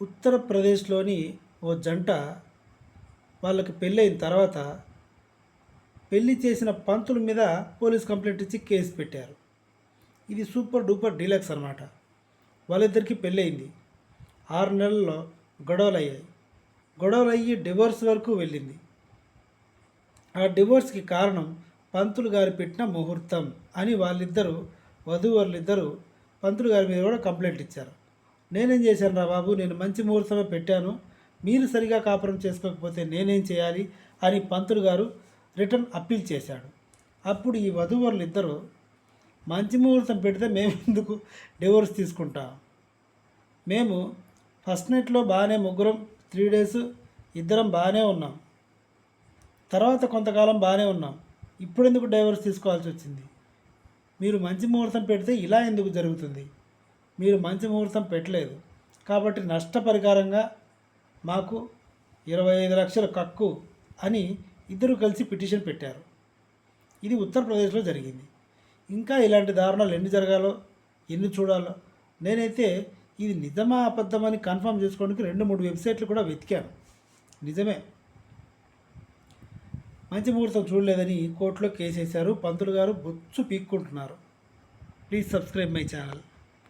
ఉత్తరప్రదేశ్లోని ఓ జంట వాళ్ళకి పెళ్ళైన తర్వాత పెళ్ళి చేసిన పంతుల మీద పోలీస్ కంప్లైంట్ ఇచ్చి కేసు పెట్టారు. ఇది సూపర్ డూపర్ డీలక్స్ అనమాట వాళ్ళిద్దరికీ పెళ్ళయింది. ఆరు నెలల్లో గొడవలు అయ్యాయి గొడవలు అయ్యి డివోర్స్ వరకు వెళ్ళింది. ఆ డివోర్స్కి కారణం పంతులు గారు పెట్టిన ముహూర్తం అని వాళ్ళిద్దరూ వధూవరులిద్దరూ పంతులు గారి మీద కూడా కంప్లైంట్ ఇచ్చారు. నేనేం చేశాను రా బాబు? నేను మంచి ముహూర్తమే పెట్టాను. మీరు సరిగా కాపురం చేసుకోకపోతే నేనేం చేయాలి? అని పంతులు గారు రిటర్న్ అప్పీల్ చేశాడు. అప్పుడు ఈ వధూవరులు ఇద్దరు మంచి ముహూర్తం పెడితే మేము ఎందుకు డివోర్స్ తీసుకుంటాం? మేము ఫస్ట్ నైట్లో బాగానే ముగ్గురం త్రీ డేస్ ఇద్దరం బాగానే ఉన్నాం. తర్వాత కొంతకాలం బాగానే ఉన్నాం. ఇప్పుడు ఎందుకు డైవర్స్ తీసుకోవాల్సి వచ్చింది? మీరు మంచి ముహూర్తం పెడితే ఇలా ఎందుకు జరుగుతుంది? మీరు మంచి ముహూర్తం పెట్టలేదు. కాబట్టి నష్టపరిహారంగా మాకు ఇరవై ఐదు లక్షల కక్కు అని ఇద్దరు కలిసి పిటిషన్ పెట్టారు. ఇది ఉత్తరప్రదేశ్లో జరిగింది. ఇంకా ఇలాంటి దారుణాలు ఎన్ని జరగాలో ఎన్ని చూడాలో నేనైతే ఇది నిజమా అబద్ధమని కన్ఫర్మ్ చేసుకోవడానికి రెండు మూడు వెబ్సైట్లు కూడా వెతికాను. నిజమే. మంచి ముహూర్తం చూడలేదని కోర్టులో కేసేశారు పంతులు గారు బొచ్చు పీక్కుంటున్నారు. Please subscribe my channel.